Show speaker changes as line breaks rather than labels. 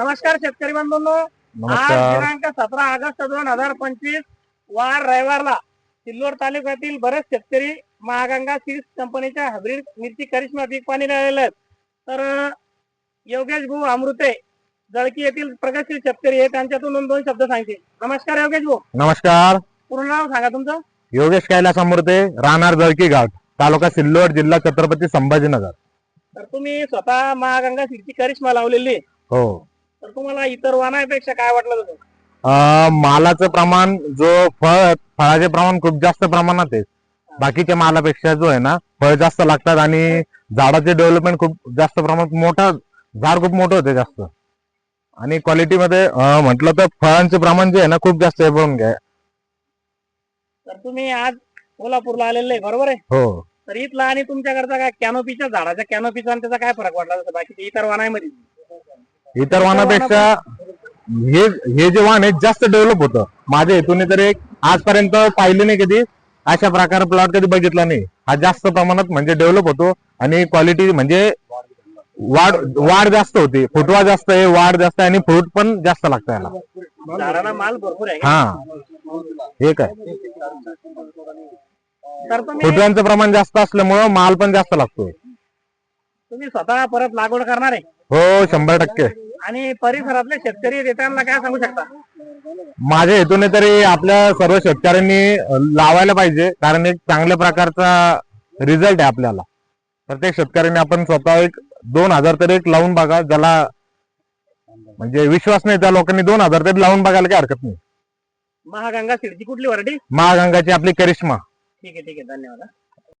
नमस्कार शेतकरी बंधूंनो. आज दिनांक सतरा ऑगस्ट दोन हजार पंचवीस वार रविवारला सिल्लोड तालुक्यातील बरेच शेतकरी महागंगा सीड्स कंपनीच्या हायब्रिड मिरची करिश्मा पीक पाणी राहिलेले आहेत. तर योगेश भाऊ अमृते जळकी येथील प्रगतशील शेतकरी आहे त्यांच्यातून दोन दोन शब्द सांगतील. नमस्कार योगेश भाऊ.
नमस्कार.
पूर्ण नाव सांगा तुमचं.
योगेश कैलास अमृते राहणार जळकी घाट तालुका सिल्लोड जिल्हा छत्रपती संभाजीनगर.
तर तुम्ही स्वतः महागंगा सीडची करिश्मा लावलेली.
हो.
तर तुम्हाला इतर वाहनापेक्षा काय वाटलं होतं?
अं, मालाचं प्रमाण जो फळ फळाचे प्रमाण खूप जास्त प्रमाणात आहे. बाकीच्या मालापेक्षा जो आहे ना फळ जास्त लागतात आणि झाडाचे डेव्हलपमेंट खूप जास्त प्रमाणात मोठा झाड खूप मोठं होते जास्त. आणि क्वालिटीमध्ये म्हटलं तर फळांचे प्रमाण जे आहे ना खूप जास्त आहे बघून घ्या.
तर तुम्ही आज कोल्हापूरला आलेले आहे बरोबर आहे?
हो.
तर इथला आणि तुमच्याकडचा काय कॅनोपीच्या झाडाच्या कॅनोपीचा आणि त्याचा काय फरक वाटला जसं बाकी इतर वाहनामध्ये.
इतर वाहनापेक्षा हे हे जे वाहन आहे जास्त डेव्हलप होतं. माझ्या हेतूने तर एक आजपर्यंत पाहिलं नाही कधी. अशा प्रकारे प्लॉट कधी बघितला नाही. हा जास्त प्रमाणात म्हणजे डेव्हलप होतो आणि क्वालिटी म्हणजे वाढ वाढ जास्त होती. फुटवा जास्त आहे वाढ जास्त आहे आणि फ्रूट पण जास्त लागतं याला.
माल भरपूर आहे
हा. हे काय? फुटव्यांचं प्रमाण जास्त असल्यामुळं माल पण जास्त लागतोय.
तुम्ही स्वतः परत लागवड करणार आहे?
हो शंभर टक्के.
आणि परिसरातले शेतकरी आहेत, त्यांना काय सांगू शकता?
माझ्या हेतूने तरी आपल्या सर्व शेतकऱ्यांनी लावायला पाहिजे. कारण एक चांगल्या प्रकारचा रिझल्ट आहे आपल्याला. प्रत्येक शेतकऱ्यांनी आपण स्वतः एक दोन हजार तरी एक लावून बघा. ज्याला म्हणजे विश्वास नाही त्या लोकांनी दोन हजार तरी लावून बघायला काही हरकत नाही.
महागंगा सिडची कुठली वराठी
महागंगाची आपली करिश्मा.
ठीक आहे ठीक आहे. धन्यवाद हा.